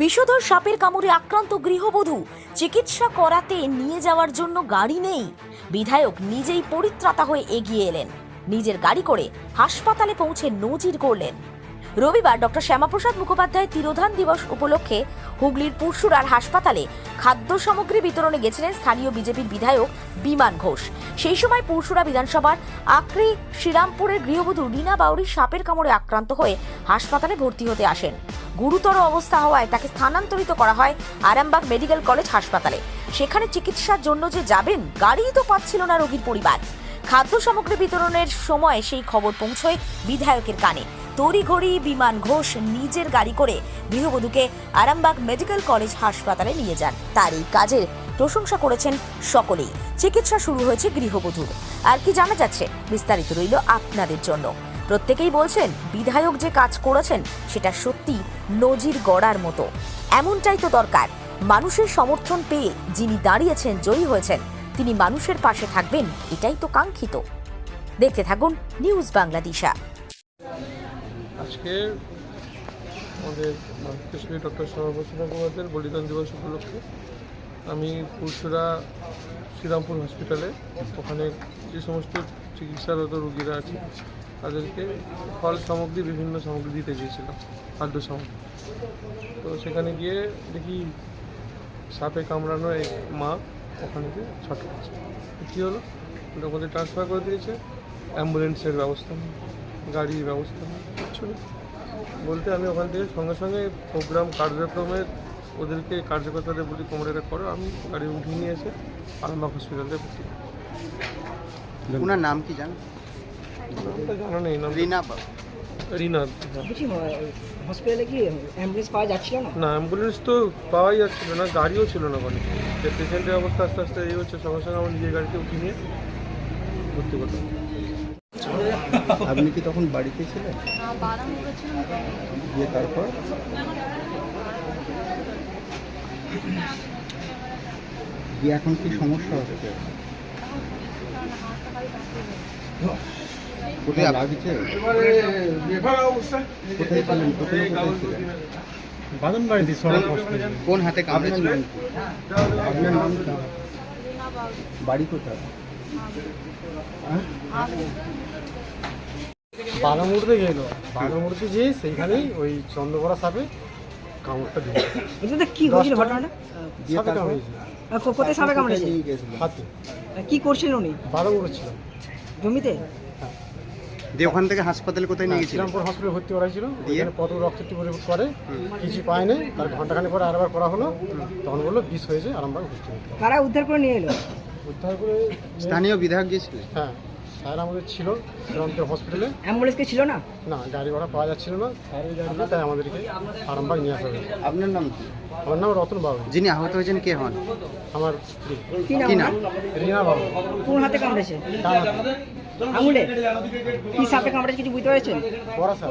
বিষধর সাপের কামড়ে আক্রান্ত গৃহবধূ চিকিৎসা করাতে নিয়ে যাওয়ার জন্য গাড়ি নেই। বিধায়ক নিজেই পরিত্রাতা হয়ে এগিয়ে এলেন। নিজের গাড়ি করে হাসপাতালে পৌঁছে নজির করলেন রবিবার ডক্টর শ্যামাপ্রসাদ মুখোপাধ্যায় তিরোধান দিবস উপলক্ষে হুগলির পুরসুরার হাসপাতালে খাদ্য সামগ্রী বিতরণে গেছিলেন স্থানীয় বিজেপির বিধায়ক বিমান ঘোষ। সেই সময় পুরসুরা বিধানসভার আকরি শ্রীরামপুরের গৃহবধূ রীনা বাউরি সাপের কামড়ে আক্রান্ত হয়ে হাসপাতালে ভর্তি হতে আসেন। গুরুতর অবস্থা হওয়ায় তাকে স্থানান্তরিত করা হয় আরামবাগ মেডিকেল কলেজ হাসপাতালে। সেখানে চিকিৎসার জন্য যে যাবেন, গাড়িই তো পাচ্ছিল না রোগীর পরিবার। খাদ্য সামগ্রী বিতরণের সময় সেই খবর পৌঁছয় বিধায়কের কানে। তড়িঘড়ি বিমান ঘোষ নিজের গাড়ি করে গৃহবধূকে আরামবাগ মেডিকেল কলেজ হাসপাতালে নিয়ে যান। তার এই কাজের প্রশংসা করেছেন সকলেই। চিকিৎসা শুরু হয়েছে গৃহবধূর। আর কি জানা যাচ্ছে? বিস্তারিত রইল আপনাদের জন্য। প্রত্যেকেই বলছেন, বিধায়ক যে কাজ করেছেন, সেটা সত্যি নজির গড়ার মতো। এমনটাই তো দরকার। মানুষের সমর্থন পেয়ে যিনি দাঁড়িয়েছেন, জয়ী হয়েছেন, তিনি মানুষের পাশে থাকবেন, এটাই তো কাঙ্ক্ষিত। দেখতে থাকুন নিউজ বাংলাদেশা। আজকে আমাদের কৃষ্ণী ডক্টর শ্যামাপ্রসাদ মুখোপাধ্যায়ের বলিদান দিবস উপলক্ষে আমি পুরসুরা শ্রীরামপুর হসপিটালে, ওখানে যে সমস্ত চিকিৎসারত রুগীরা আছে, তাদেরকে ফল সামগ্রী, বিভিন্ন সামগ্রী দিতে গিয়েছিলাম, খাদ্য সামগ্রী। তো সেখানে গিয়ে দেখি সাপে কামড়ানো এক মা ওখানে গিয়ে ছট করছে কী হলো? ওটা ওদের ট্রান্সফার করে দিয়েছে অ্যাম্বুলেন্সের ব্যবস্থা। গাড়ির ব্যবস্থা বলতে আমি ওখান থেকে সঙ্গে সঙ্গে প্রোগ্রাম কার্যক্রমের ওদেরকে কার্যকর্তাদের বলি তোমরা এটা করো। আমি গাড়ি উঠিয়ে নিয়ে এসে আরামবাগ হসপিটালে ভর্তি করি। ওনার নাম কি জানা নেই নাম রিনা বা- রিনা। বলছি হসপিটালে কি অ্যাম্বুলেন্স পাওয়া যাচ্ছিল না? না অ্যাম্বুলেন্স তো পাওয়াই যাচ্ছিল না গাড়িও ছিল না ওখানে। পেশেন্টের অবস্থা আস্তে আস্তে এই হচ্ছে সঙ্গে সঙ্গে আমার নিজের গাড়িতে উঠিয়ে নিয়ে ভর্তি করতাম আপনি কি তখন বাড়িতে ছিলেন? দিয়ে তারপর? দিয়ে এখন কি সমস্যা হচ্ছে কোথায় লাগছে? কোথায় ছিলেন? কোথায় কোথায় ছিলেন? কোন হাতে কামড়েছিলেন আপনার নাম বাড়ি কোথায়? বালামুড়তে গেল। বালামুড়তে যেয়ে সেইখানেই ওই চন্দ্রকোড়া সাপে কামড়টা দিল। এটা কি হয়েছিল ঘটনাটা? সাপে তারপর কামড়িয়েছিল আহ, কো- কোথায় সাপে কামড়েছে? নিয়ে গেছিলেন? হাতে। কি করছিলেন উনি? ছিল। জমিতে? দিয়ে ওখান থেকে হাসপাতালে কোথায় নিয়ে গেছিলেন? শ্রীরামপুর হসপিটালে ভর্তি করা দিয়ে? কত রক্ত করে কিছু পায়নি তার ঘন্টাখানি পরে আরেকবার করা হলো। তখন বলল বিষ হয়েছে আরামবাগ ভর্তি কারা উদ্ধার করে নিয়ে এলো? উদ্ধার করে স্থানীয় বিধায়ক গিয়েছিলেন হ্যাঁ স্যার আমাদের ছিল শ্রীরামপুর হসপিটালে অ্যাম্বুলেন্স কি ছিল না? না গাড়ি ঘোড়া পাওয়া যাচ্ছিল না। স্যারের তাই আমাদেরকে আরামবাগ নিয়ে আসা হয়েছে। আপনার নাম কি? আমার নাম রতন বাবু। যিনি আহত হয়েছেন কে হন? আমার স্ত্রী। কি নাম? নাম? রিনা বাবু। কোন হাতে কামড়েছে? ডান হাতে। আঙুলে? কি সাপে কামড়েছে? কিছু বুঝতে পেরেছেন? বড় স্যার